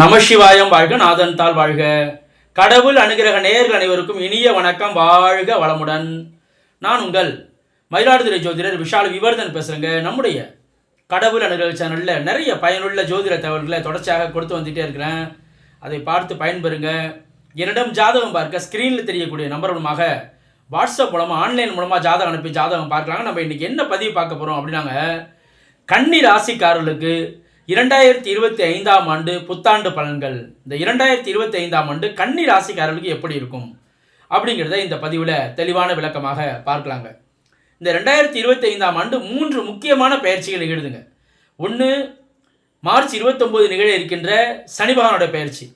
நமசிவாயம் வாழ்க நாதன் தாள் வாழ்க. கடவுள் அனுகிரக நேயர்கள் அனைவருக்கும் இனிய வணக்கம் வாழ்க வளமுடன். நான் உங்கள் மயிலாடுதுறை ஜோதிடர் விஷால் விவர்தன் பேசுகிறேங்க நம்முடைய கடவுள் அனுகிரக சேனலில் நிறைய பயனுள்ள ஜோதிட தகவல்களை தொடர்ச்சியாக கொடுத்து வந்துட்டே இருக்கிறேன். அதை பார்த்து பயன்பெறுங்க. என்னிடம் ஜாதகம் பார்க்க ஸ்க்ரீனில் தெரியக்கூடிய நம்பர் மூலமாக வாட்ஸ்அப் மூலமாக ஆன்லைன் மூலமாக ஜாதகம் அனுப்பி ஜாதகம் பார்க்கலாங்க. நம்ம இன்றைக்கி என்ன பதிவு பார்க்க போகிறோம் அப்படின்னாங்க. கன்னி ராசிக்காரர்களுக்கு இரண்டாயிரத்தி இருபத்தி ஐந்தாம் ஆண்டு புத்தாண்டு பலன்கள். இந்த இரண்டாயிரத்தி இருபத்தி ஐந்தாம் ஆண்டு கன்னி ராசிக்காரர்களுக்கு எப்படி இருக்கும்? அப்படிங்கிறத இந்த பதிவில் தெளிவான விளக்கமாக பார்க்கலாங்க. இந்த ரெண்டாயிரத்தி இருபத்தி ஐந்தாம் ஆண்டு மூன்று முக்கியமான பயிற்சிகள் நிகழுதுங்க. ஒன்று மார்ச் இருபத்தொம்போது நிகழ இருக்கின்ற சனி பகவானோட பயிற்சி.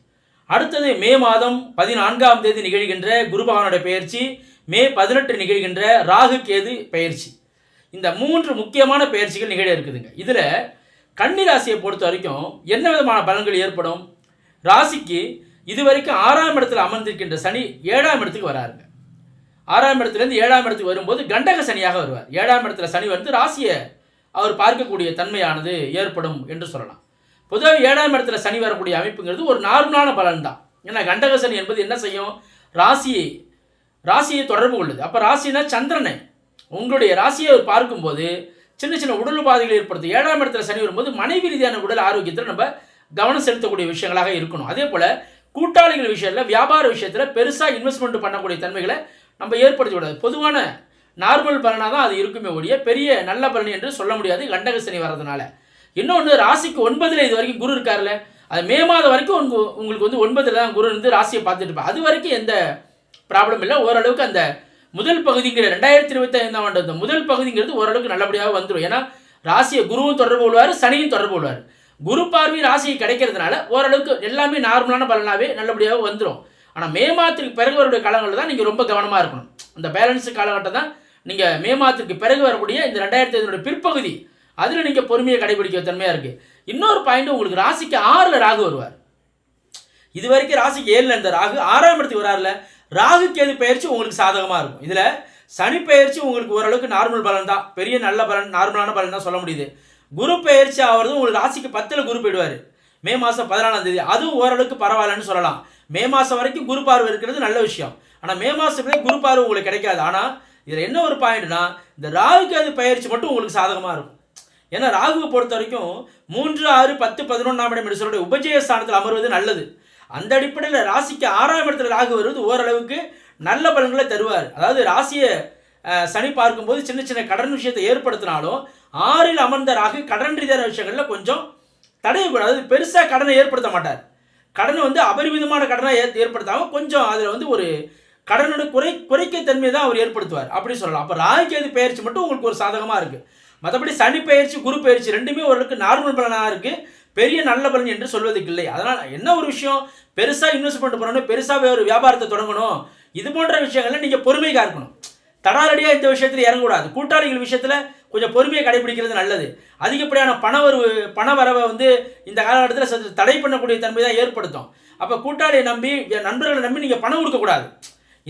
அடுத்தது மே மாதம் பதினான்காம் தேதி நிகழ்கின்ற குரு பகவானோட பயிற்சி. மே பதினெட்டு நிகழ்கின்ற ராகு கேது பயிற்சி. இந்த மூன்று முக்கியமான பயிற்சிகள் நிகழ இருக்குதுங்க. இதில் கன்னி ராசியை பொறுத்த வரைக்கும் என்ன விதமான பலன்கள் ஏற்படும்? ராசிக்கு இதுவரைக்கும் ஆறாம் இடத்தில் அமர்ந்திருக்கின்ற சனி ஏழாம் இடத்துக்கு வராருங்க. ஆறாம் இடத்துலேருந்து ஏழாம் இடத்துக்கு வரும்போது கண்டக சனியாக வருவார். ஏழாம் இடத்துல சனி வந்து ராசியை அவர் பார்க்கக்கூடிய தன்மையானது ஏற்படும் என்று சொல்லலாம். பொதுவாக ஏழாம் இடத்துல சனி வரக்கூடிய அமைப்புங்கிறது ஒரு நார்மலான பலன் தான் ஏன்னா கண்டக சனி என்பது என்ன செய்யும்? ராசியை ராசியை தொடர்பு கொள்ளுது. அப்போ ராசினா சந்திரனை. உங்களுடைய ராசியை அவர் பார்க்கும்போது சின்ன சின்ன உடல் உபாதைகள் ஏற்படுத்தும் ஏழாம் இடத்துல சனி வரும்போது மனைவி ரீதியான உடல் ஆரோக்கியத்தில் நம்ம கவனம் செலுத்தக்கூடிய விஷயங்களாக இருக்கணும். அதே போல் கூட்டாளிகள் விஷயத்தில் வியாபார விஷயத்தில் பெருசாக இன்வெஸ்ட்மெண்ட் பண்ணக்கூடிய தன்மைகளை நம்ம ஏற்படுத்தி விடாது பொதுவான நார்மல் பலனாக தான் அது இருக்குமே ஒழிய பெரிய நல்ல பலன் என்று சொல்ல முடியாது கண்டக சனி வர்றதுனால. இன்னொன்று ராசிக்கு ஒன்பதில் இது வரைக்கும் குரு இருக்கார்ல அது மே மாதம் வரைக்கும் உங்க உங்களுக்கு வந்து ஒன்பதில் தான் குரு இருந்து ராசியை பார்த்துட்டு இருப்பேன் அது வரைக்கும் எந்த ப்ராப்ளம் இல்லை. ஓரளவுக்கு அந்த முதல் பகுதிங்கிற ரெண்டாயிரத்தி இருபத்தி ஐந்தாம் ஆண்டு அந்த முதல் பகுதிங்கிறது ஓரளவுக்கு நல்லபடியாக வந்துடும் ஏன்னா ராசியை குருவும் தொடர்பு கொள்வார் சனியும் தொடர்பு கொள்வார். குரு பார்வை ராசியை கிடைக்கிறதுனால ஓரளவுக்கு எல்லாமே நார்மலான பலனாகவே நல்லபடியாக வந்துடும் ஆனால் மே மாதத்துக்கு பிறகு வரக்கூடிய காலங்களில் தான் நீங்கள் ரொம்ப கவனமாக இருக்கணும். அந்த பேலன்ஸ் காலகட்டம் தான் நீங்கள் மே மாதத்துக்கு பிறகு வரக்கூடிய இந்த ரெண்டாயிரத்தி ஐநூறு பிற்பகுதி. அதில் நீங்கள் பொறுமையை கடைபிடிக்க தன்மையாக இருக்குது இன்னொரு பாயிண்ட் உங்களுக்கு ராசிக்கு ஆறில் ராகு வருவார். இது வரைக்கும் ராசிக்கு ஏழில் இருந்த ராகு ஆறாம் இடத்துக்கு வராருல. ராகு கேது பயிற்சி உங்களுக்கு சாதகமாக இருக்கும். இதில் சனி பயிற்சி உங்களுக்கு ஓரளவுக்கு நார்மல் பலன் தான். பெரிய நல்ல பலன் நார்மலான பலன் தான் சொல்ல முடியுது. குரு பயிற்சி ஆகிறது உங்களுக்கு ராசிக்கு பத்தில் குரு போயிடுவார். மே மாதம் பதினாலாம் தேதி. அதுவும் ஓரளவுக்கு பரவாயில்லன்னு சொல்லலாம். மே மாதம் வரைக்கும் குரு பார்வை இருக்கிறது நல்ல விஷயம். ஆனால் மே மாதத்துலேயே குரு பார்வை உங்களுக்கு கிடைக்காது. ஆனால் இதில் என்ன ஒரு பாயிண்ட்னா இந்த ராகு கேது பயிற்சி மட்டும் உங்களுக்கு சாதகமாக இருக்கும். ஏன்னா ராகுவை பொறுத்த வரைக்கும் மூன்று ஆறு பத்து பதினொன்றாம் இடம் என்று சொல்லக்கூடிய உபஜய ஸ்தானத்தில் அமர்வது நல்லது. அந்த அடிப்படையில் ராசிக்கு ஆறாம் இடத்துல ராகு வருவது ஓரளவுக்கு நல்ல பலன்களை தருவார். அதாவது ராசியை சனி பார்க்கும்போது சின்ன சின்ன கடன் விஷயத்தை ஏற்படுத்தினாலும் ஆறில் அமர்ந்த ராகு கடன் ரீதியான விஷயங்களில் கொஞ்சம் தடையக்கூடாது அதாவது பெருசாக கடனை ஏற்படுத்த மாட்டார். கடனை வந்து அபரிமிதமான கடனை ஏ ஏற்படுத்தாமல் கொஞ்சம் அதில் வந்து ஒரு கடனோட குறை குறைக்க தன்மையை தான் அவர் ஏற்படுத்துவார். அப்படி சொல்லலாம். அப்போ ராகு பயிற்சி மட்டும் உங்களுக்கு ஒரு சாதகமாக இருக்குது மற்றபடி சனி பயிற்சி குரு பயிற்சி ரெண்டுமே ஓரளவுக்கு நார்மல் பலனாக இருக்குது பெரிய நல்ல பலன் என்று சொல்வதற்கு இல்லை. அதனால் என்ன ஒரு விஷயம்? பெருசாக இன்வெஸ்ட்மெண்ட் பண்ணணும் பெருசாக ஒரு வியாபாரத்தை தொடங்கணும். இது போன்ற விஷயங்கள்ல நீங்கள் பொறுமையாக இருக்கணும். தடாரடியாக இந்த விஷயத்தில் இறங்கக்கூடாது. கூட்டாளிகள் விஷயத்தில் கொஞ்சம் பொறுமையை கடைபிடிக்கிறது நல்லது. அதிகப்படியான பண வரவு பண வரவை வந்து இந்த காலகட்டத்தில் சற்று தடை பண்ணக்கூடிய தன்மை தான் ஏற்படுத்தும். அப்போ கூட்டாளியை நம்பி நண்பர்களை நம்பி நீங்கள் பணம் கொடுக்கக்கூடாது.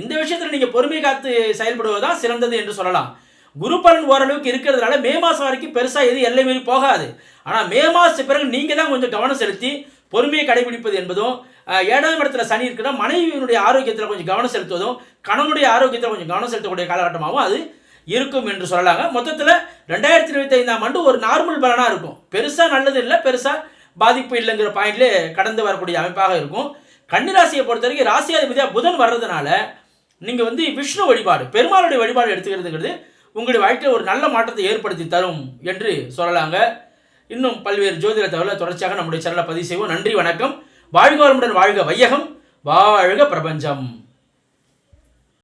இந்த விஷயத்தில் நீங்கள் பொறுமை காத்து செயல்படுவது தான் சிறந்தது என்று சொல்லலாம். குரு பலன் ஓரளவுக்கு இருக்கிறதுனால மே மாதம் வரைக்கும் பெருசாக எதுவும் எல்லை மீறி போகாது. ஆனால் மே மாதத்து பிறகு நீங்கள் தான் கொஞ்சம் கவனம் செலுத்தி பொறுமையை கடைபிடிப்பது என்பதும் ஏழாம் இடத்துல சனி இருக்கிற மனைவியினுடைய ஆரோக்கியத்தில் கொஞ்சம் கவனம் செலுத்துவதும் கணவனுடைய ஆரோக்கியத்தில் கொஞ்சம் கவனம் செலுத்தக்கூடிய காலகட்டமாகவும் அது இருக்கும் என்று சொல்லலாங்க. மொத்தத்தில் ரெண்டாயிரத்தி இருபத்தி ஐந்தாம் ஆண்டு ஒரு நார்மல் பலனாக இருக்கும். பெருசாக நல்லது இல்லை பெருசாக பாதிப்பு இல்லைங்கிற பாயிண்ட்லேயே கடந்து வரக்கூடிய அமைப்பாக இருக்கும். கன்னிராசியை பொறுத்த வரைக்கும் ராசியாதிபதியாக புதன் வர்றதுனால நீங்கள் வந்து விஷ்ணு வழிபாடு பெருமாளுடைய வழிபாடு எடுத்துக்கிறதுங்கிறது உங்களுடைய வாழ்க்கையில் ஒரு நல்ல மாற்றத்தை ஏற்படுத்தி தரும் என்று சொல்லலாங்க. இன்னும் பல்வேறு ஜோதிட தகவலை தொடர்ச்சியாக நம்முடைய சேனலை பதிவு செய்வோம். நன்றி வணக்கம். வாழ்க வளமுடன் வாழ்க வையகம். வாழ்க பிரபஞ்சம்.